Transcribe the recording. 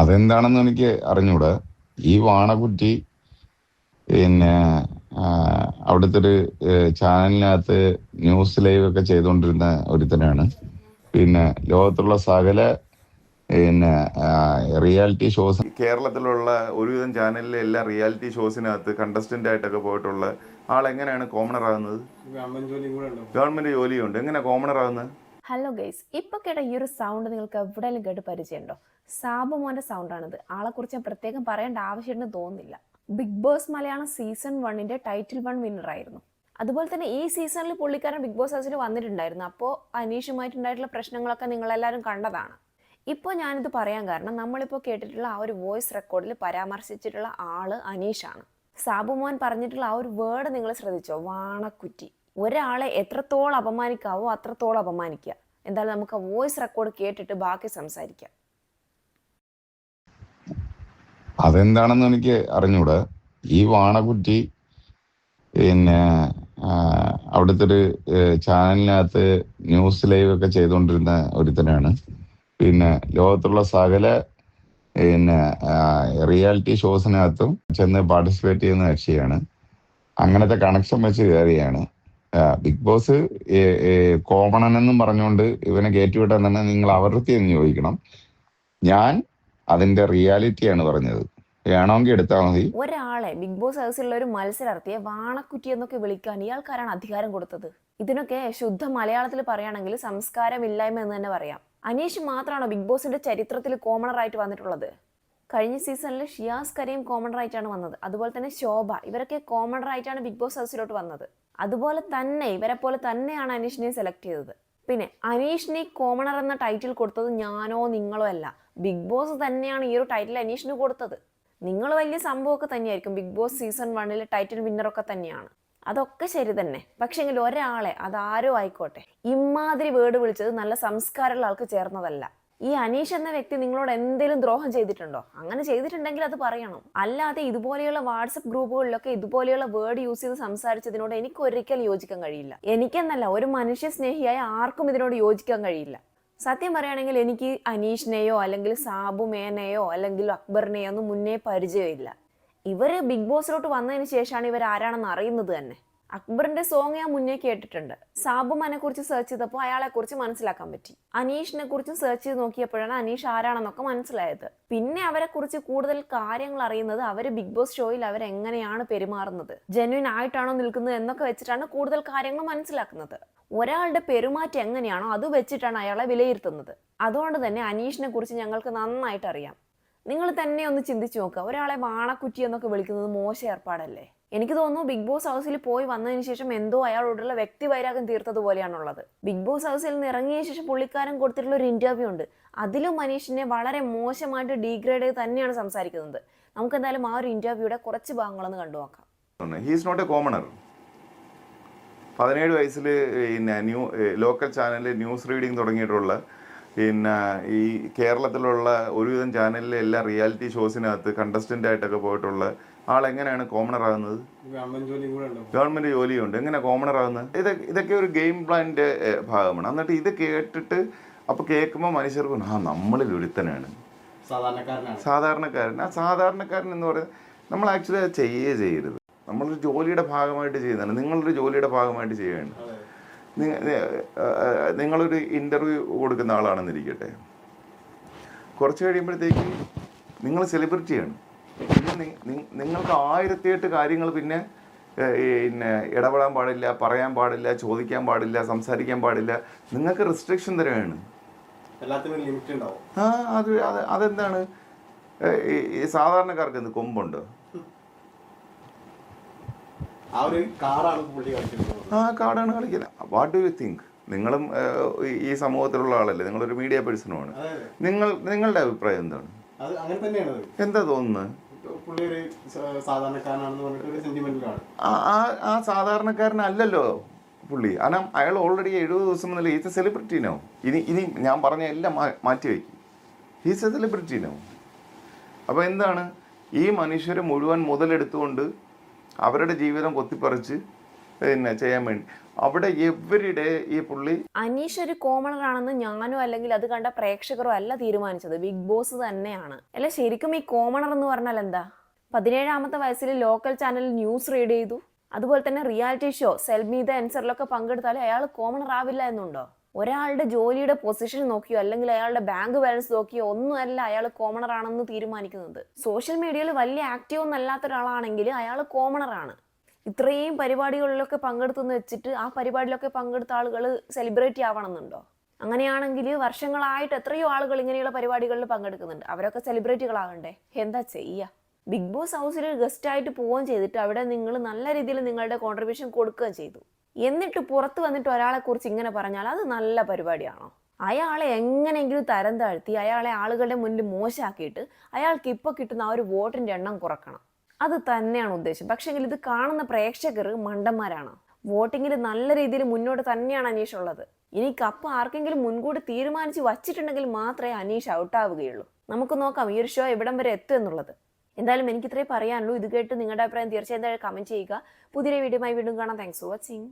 അതെന്താണെന്ന് എനിക്ക് അറിഞ്ഞൂടാ. ഈ വാണകുറ്റി പിന്നെ അവിടുത്തെ ഒരു ചാനലിനകത്ത് ന്യൂസ് ലൈവ് ഒക്കെ ചെയ്തുകൊണ്ടിരുന്ന ഒരുത്തനാണ്. പിന്നെ ലോകത്തുള്ള സകല പിന്നെ റിയാലിറ്റി ഷോസ് കേരളത്തിലുള്ള ഒരുവിധം ചാനലിലെ എല്ലാ റിയാലിറ്റി ഷോസിനകത്ത് കണ്ടസ്റ്റന്റ് ആയിട്ടൊക്കെ പോയിട്ടുള്ള ആൾ എങ്ങനെയാണ് കോമണർ ആകുന്നത്? ഗവൺമെന്റ് ജോലിയുണ്ട്. എങ്ങനെ കോമണർ ആകുന്നത്? ഹലോ ഗൈസ് ഇപ്പൊ കേട്ട ഈ ഒരു സൗണ്ട് നിങ്ങൾക്ക് എവിടെയെങ്കിലും കേട്ട് പരിചയമുണ്ടോ? സാബു മോന്റെ സൗണ്ടാണിത് ആളെക്കുറിച്ച് പ്രത്യേകം പറയേണ്ട ആവശ്യമുണ്ടെന്ന് തോന്നുന്നില്ല. ബിഗ് ബോസ് മലയാളം സീസൺ വണ്ണിന്റെ ടൈറ്റിൽ വൺ വിന്നർ ആയിരുന്നു. അതുപോലെ തന്നെ ഈ സീസണിൽ പുള്ളിക്കാരൻ ബിഗ് ബോസ് ഹൗസിൽ വന്നിട്ടുണ്ടായിരുന്നു. അപ്പോൾ അനീഷുമായിട്ടുണ്ടായിട്ടുള്ള പ്രശ്നങ്ങളൊക്കെ നിങ്ങളെല്ലാവരും കണ്ടതാണ്. ഇപ്പോൾ ഞാനിത് പറയാൻ കാരണം നമ്മളിപ്പോൾ കേട്ടിട്ടുള്ള ആ ഒരു വോയിസ് റെക്കോർഡിൽ പരാമർശിച്ചിട്ടുള്ള ആൾ അനീഷാണ്. സാബുമോൻ പറഞ്ഞിട്ടുള്ള ആ ഒരു വേർഡ് നിങ്ങൾ ശ്രദ്ധിച്ചോ? വാണക്കുറ്റി. ഒരാളെ എത്രത്തോളം അപമാനിക്കാവോ അത്രത്തോളം അപമാനിക്കുക. എന്തായാലും നമുക്ക് വോയിസ് റെക്കോർഡ് കേട്ടിട്ട് ബാക്കി സംസാരിക്കാം. അതെന്താണെന്ന് എനിക്ക് അറിഞ്ഞൂടെ. ഈ വാണക്കുറ്റി പിന്നെ അവിടുത്തെ ഒരു ചാനലിനകത്ത് ന്യൂസ് ലൈവ് ഒക്കെ ചെയ്തുകൊണ്ടിരുന്ന ഒരുത്തനാണ്. പിന്നെ ലോകത്തുള്ള സകല പിന്നെ റിയാലിറ്റി ഷോസിനകത്തും ചെന്ന് പാർട്ടിസിപ്പേറ്റ് ചെയ്യുന്ന കക്ഷിയാണ്. അങ്ങനത്തെ കണക്ഷൻ വെച്ച് കയറിയാണ്. ബിഗ് ബോസ് കോമണൻ എന്നും പറഞ്ഞുകൊണ്ട് ഇവനെ കയറ്റിവിട്ടാൻ തന്നെ നിങ്ങൾ അവർക്ക് എന്ന് ചോദിക്കണം. ഞാൻ അതിന്റെ റിയാലിറ്റി ആണ് പറഞ്ഞത്. വേണമെങ്കിൽ എടുത്താൽ മതി. ഒരാളെ ബിഗ് ബോസ് ഹൗസിലുള്ള ഒരു മത്സരാർത്ഥിയെ വാണക്കുറ്റി എന്നൊക്കെ വിളിക്കാൻ ഇയാൾക്കാരാണ് അധികാരം കൊടുത്തത്. ഇതിനൊക്കെ ശുദ്ധ മലയാളത്തിൽ പറയുകയാണെങ്കിൽ സംസ്കാരമില്ലായ്മ എന്ന് തന്നെ പറയാം. അനീഷ് മാത്രമാണോ ബിഗ് ബോസിന്റെ ചരിത്രത്തിൽ കോമണറായിട്ട് വന്നിട്ടുള്ളത്? കഴിഞ്ഞ സീസണിൽ ഷിയാസ് കരീം കോമണറായിട്ടാണ് വന്നത്. അതുപോലെ തന്നെ ശോഭ ഇവരൊക്കെ കോമണറായിട്ടാണ് ബിഗ് ബോസ് ഹൗസിലോട്ട് വന്നത്. അതുപോലെ തന്നെ ഇവരെ പോലെ തന്നെയാണ് അനീഷിനെ സെലക്ട് ചെയ്തത്. പിന്നെ അനീഷിനെ കോമണർ എന്ന ടൈറ്റിൽ കൊടുത്തത് ഞാനോ നിങ്ങളോ അല്ല. ബിഗ് ബോസ് തന്നെയാണ് ഈ ഒരു ടൈറ്റിൽ അനീഷിന് കൊടുത്തത്. നിങ്ങൾ വലിയ സംഭവമൊക്കെ തന്നെയായിരിക്കും. ബിഗ് ബോസ് സീസൺ വണ്ണിലെ ടൈറ്റിൽ വിന്നറൊക്കെ തന്നെയാണ്. അതൊക്കെ ശരി തന്നെ. പക്ഷെങ്കിൽ ഒരാളെ അതാരോ ആയിക്കോട്ടെ ഇമാതിരി വേർഡ് വിളിച്ചത് നല്ല സംസ്കാരമുള്ള ആൾക്ക് ചേർന്നതല്ല. ഈ അനീഷ് എന്ന വ്യക്തി നിങ്ങളോട് എന്തെങ്കിലും ദ്രോഹം ചെയ്തിട്ടുണ്ടോ? അങ്ങനെ ചെയ്തിട്ടുണ്ടെങ്കിൽ അത് പറയണം. അല്ലാതെ ഇതുപോലെയുള്ള വാട്സപ്പ് ഗ്രൂപ്പുകളിലൊക്കെ ഇതുപോലെയുള്ള വേർഡ് യൂസ് ചെയ്ത് സംസാരിച്ചതിനോട് എനിക്ക് ഒരിക്കലും യോജിക്കാൻ കഴിയില്ല. എനിക്കെന്നല്ല ഒരു മനുഷ്യ സ്നേഹിയായ ആർക്കും ഇതിനോട് യോജിക്കാൻ കഴിയില്ല. സത്യം പറയുകയാണെങ്കിൽ എനിക്ക് അനീഷിനെയോ അല്ലെങ്കിൽ സാബു മേനയോ അല്ലെങ്കിൽ അക്ബറിനെയോ ഒന്നും മുന്നേ പരിചയമില്ല. ഇവർ ബിഗ് ബോസിലോട്ട് വന്നതിന് ശേഷമാണ് ഇവർ ആരാണെന്ന് അറിയുന്നത് തന്നെ. അക്ബറിന്റെ സോങ് ഞാൻ മുന്നേ കേട്ടിട്ടുണ്ട്. സാബുമാനെ കുറിച്ച് സെർച്ച് ചെയ്തപ്പോൾ അയാളെ കുറിച്ച് മനസ്സിലാക്കാൻ പറ്റി. അനീഷിനെ കുറിച്ചും സെർച്ച് ചെയ്ത് നോക്കിയപ്പോഴാണ് അനീഷ് ആരാണെന്നൊക്കെ മനസ്സിലായത്. പിന്നെ അവരെ കുറിച്ച് കൂടുതൽ കാര്യങ്ങൾ അറിയുന്നത് അവർ ബിഗ് ബോസ് ഷോയിൽ അവരെങ്ങനെയാണ് പെരുമാറുന്നത്? ജെന്വിൻ ആയിട്ടാണോ നിൽക്കുന്നത് എന്നൊക്കെ വെച്ചിട്ടാണ് കൂടുതൽ കാര്യങ്ങൾ മനസ്സിലാക്കുന്നത്. ഒരാളുടെ പെരുമാറ്റം എങ്ങനെയാണോ അത് വെച്ചിട്ടാണ് അയാളെ വിലയിരുത്തുന്നത്. അതുകൊണ്ട് തന്നെ അനീഷിനെ കുറിച്ച് ഞങ്ങൾക്ക് നന്നായിട്ട് അറിയാം. നിങ്ങൾ തന്നെ ഒന്ന് ചിന്തിച്ചു നോക്കുക ഒരാളെ വാണക്കുറ്റി എന്നൊക്കെ വിളിക്കുന്നത് മോശം ഏർപ്പാടല്ലേ? എനിക്ക് തോന്നുന്നു ബിഗ് ബോസ് ഹൗസിൽ പോയി വന്നതിന് ശേഷം എന്തോ അയാളോടുള്ള വ്യക്തി വൈരാഗ്യം തീർത്തതുപോലെയാണുള്ളത്. ബിഗ് ബോസ് ഹൗസിൽ നിന്ന് ഇറങ്ങിയ ശേഷം പുള്ളിക്കാരൻ കൊടുത്തിട്ടുള്ള ഒരു ഇന്റർവ്യൂ ഉണ്ട്. അതിലും മനീഷിനെ വളരെ മോശമായിട്ട് ഡീഗ്രേഡ് തന്നെയാണ് സംസാരിക്കുന്നത്. നമുക്ക് എന്തായാലും ആ ഒരു ഇന്റർവ്യൂയുടെ കുറച്ച് ഭാഗങ്ങളൊന്ന് കണ്ടു നോക്കാം. ഹീസ് നോട്ട് എ കോമണർ പതിനേഴ് വയസ്സിൽ പിന്നെ ന്യൂ ലോക്കൽ ചാനലിൽ ന്യൂസ് റീഡിംഗ് തുടങ്ങിയിട്ടുള്ള പിന്നെ ഈ കേരളത്തിലുള്ള ഒരുവിധം ചാനലിലെ എല്ലാ റിയാലിറ്റി ഷോസിനകത്ത് കണ്ടസ്റ്റന്റ് ആയിട്ടൊക്കെ പോയിട്ടുള്ള ആൾ എങ്ങനെയാണ് കോമണർ ആകുന്നത്? ഗവൺമെന്റ് ജോലിയും ഉണ്ട്? എങ്ങനെയാണ് ജോലിയുണ്ട്. എങ്ങനെ കോമണർ ആകുന്നത്? ഇത് ഇതൊക്കെ ഒരു ഗെയിം പ്ലാനിന്റെ ഭാഗമാണ്. എന്നിട്ട് ഇത് കേട്ടിട്ട് അപ്പൊ കേൾക്കുമ്പോൾ മനുഷ്യർക്ക് ആ നമ്മളിൽ ഒരുത്തനാണ് സാധാരണക്കാരനാണ്. സാധാരണക്കാരൻ. ആ സാധാരണക്കാരൻ എന്ന് പറയുന്നത് നമ്മൾ ആക്ച്വലി അത് ചെയ്യേ ചെയ്യരുത്. നമ്മളൊരു ജോലിയുടെ ഭാഗമായിട്ട് ചെയ്യുന്നതാണ്. നിങ്ങളൊരു ജോലിയുടെ ഭാഗമായിട്ട് ആ, നിങ്ങളൊരു ഇന്റർവ്യൂ കൊടുക്കുന്ന ആളാണെന്നിരിക്കട്ടെ. കുറച്ച് കഴിയുമ്പോഴത്തേക്ക് നിങ്ങൾ സെലിബ്രിറ്റിയാണ് പിന്നെ നിങ്ങൾക്ക് ആയിരത്തിയെട്ട് കാര്യങ്ങൾ പിന്നെ പിന്നെ ഇടപെടാൻ പാടില്ല പറയാൻ പാടില്ല ചോദിക്കാൻ പാടില്ല സംസാരിക്കാൻ പാടില്ല. നിങ്ങൾക്ക് റെസ്ട്രിക്ഷൻ തരുകയാണ് ആ അത് അത് അതെന്താണ്? ഈ ഈ സാധാരണക്കാർക്ക് എന്ത് കൊമ്പുണ്ട്? ആ ഒരു കാറാണ് പുള്ളി കളിക്കുന്നത് ആ കാർഡാണ് കളിക്കുന്നത് വാട്ട് ഡു യു തിങ്ക് നിങ്ങളും ഈ- സമൂഹത്തിലുള്ള ആളല്ലേ? നിങ്ങളൊരു മീഡിയ പേഴ്സണുമാണ് നിങ്ങൾ നിങ്ങളുടെ അഭിപ്രായം എന്താണ്? അത് അങ്ങനെ തന്നെയാണ് എന്താ തോന്നുന്നത് ആ സാധാരണക്കാരനല്ലല്ലോ പുള്ളി. കാരണം അയാൾ ഓൾറെഡി എഴുപത് ദിവസം മുതൽ ഈസ് എ സെലിബ്രിറ്റിനോ ഇനി ഇനി ഞാൻ പറഞ്ഞ എല്ലാം മാറ്റി വയ്ക്കും. ഈസ് എ സെലിബ്രിറ്റിനോ അപ്പോൾ എന്താണ്? ഈ മനുഷ്യരെ മുഴുവൻ മുതലെടുത്തുകൊണ്ട് അവരുടെ ജീവിതം കൊത്തിപ്പറിച്ച് പിന്നെ ചെയ്യാൻ വേണ്ടി. അവിടെ എവരിടെ ഈ പുള്ളി? അനീഷ് ഒരു കോമണർ ആണെന്ന് ഞാനോ അല്ലെങ്കിൽ അത് കണ്ട പ്രേക്ഷകരോ അല്ല തീരുമാനിച്ചത്. ബിഗ് ബോസ് തന്നെയാണ്. അല്ല ശരിക്കും ഈ കോമണർ എന്ന് പറഞ്ഞാൽ എന്താ? പതിനേഴാമത്തെ വയസ്സിൽ ലോക്കൽ ചാനലിൽ ന്യൂസ് റീഡ് ചെയ്തു. അതുപോലെ തന്നെ reality show sell me the എൻസറിലൊക്കെ പങ്കെടുത്താലും അയാൾ കോമണർ ആവില്ല എന്നുണ്ടോ? ഒരാളുടെ ജോലിയുടെ പൊസിഷൻ നോക്കിയോ അല്ലെങ്കിൽ അയാളുടെ ബാങ്ക് ബാലൻസ് നോക്കിയോ ഒന്നും അല്ല അയാൾ കോമണർ ആണെന്ന് തീരുമാനിക്കുന്നത്. സോഷ്യൽ മീഡിയയിൽ വലിയ ആക്റ്റീവ് ഒന്നല്ലാത്ത ഒരാളാണെങ്കിൽ അയാൾ കോമണർ ആണ്. ഇത്രയും പരിപാടികളിലൊക്കെ പങ്കെടുത്തെന്ന് വെച്ചിട്ട് ആ പരിപാടിയിലൊക്കെ പങ്കെടുത്ത ആളുകൾ സെലിബ്രിറ്റി ആവണമെന്നുണ്ടോ? അങ്ങനെയാണെങ്കിൽ വർഷങ്ങളായിട്ട് എത്രയോ ആളുകൾ ഇങ്ങനെയുള്ള പരിപാടികളിൽ പങ്കെടുക്കുന്നുണ്ട്. അവരൊക്കെ സെലിബ്രിറ്റികളാകണ്ടേ എന്താ ചെയ്യുക ബിഗ് ബോസ് ഹൗസിൽ ഗസ്റ്റായിട്ട് പോവുകയും ചെയ്തിട്ട് അവിടെ നിങ്ങൾ നല്ല രീതിയിൽ നിങ്ങളുടെ കോൺട്രിബ്യൂഷൻ കൊടുക്കുകയും ചെയ്തു. എന്നിട്ട് പുറത്ത് വന്നിട്ട് ഒരാളെ കുറിച്ച് ഇങ്ങനെ പറഞ്ഞാൽ അത് നല്ല പരിപാടിയാണോ? അയാളെ എങ്ങനെയെങ്കിലും തരം താഴ്ത്തി അയാളെ ആളുകളുടെ മുന്നിൽ മോശമാക്കിയിട്ട് അയാൾക്ക് ഇപ്പോൾ കിട്ടുന്ന ആ ഒരു വോട്ടിന്റെ എണ്ണം കുറക്കണം. അത് തന്നെയാണ് ഉദ്ദേശം. പക്ഷേങ്കിൽ ഇത് കാണുന്ന പ്രേക്ഷകർ മണ്ടന്മാരാണ്. വോട്ടിങ്ങിൽ നല്ല രീതിയിൽ മുന്നോട്ട് തന്നെയാണ് അനീഷ് ഉള്ളത്. ഇനി കപ്പ് ആർക്കെങ്കിലും മുൻകൂട്ടി തീരുമാനിച്ച് വച്ചിട്ടുണ്ടെങ്കിൽ മാത്രമേ അനീഷ് ഔട്ടാവുകയുള്ളൂ നമുക്ക് നോക്കാം ഈ ഒരു ഷോ എവിടം വരെ എത്തും എന്നുള്ളത്. എന്തായാലും എനിക്ക് ഇത്രേ പറയാനുള്ളൂ. ഇത് കേട്ട് നിങ്ങളുടെ അഭിപ്രായം തീർച്ചയായും കമന്റ് ചെയ്യുക. പുതിയ വീഡിയോയുമായി വീണ്ടും കാണാം. Thanks for watching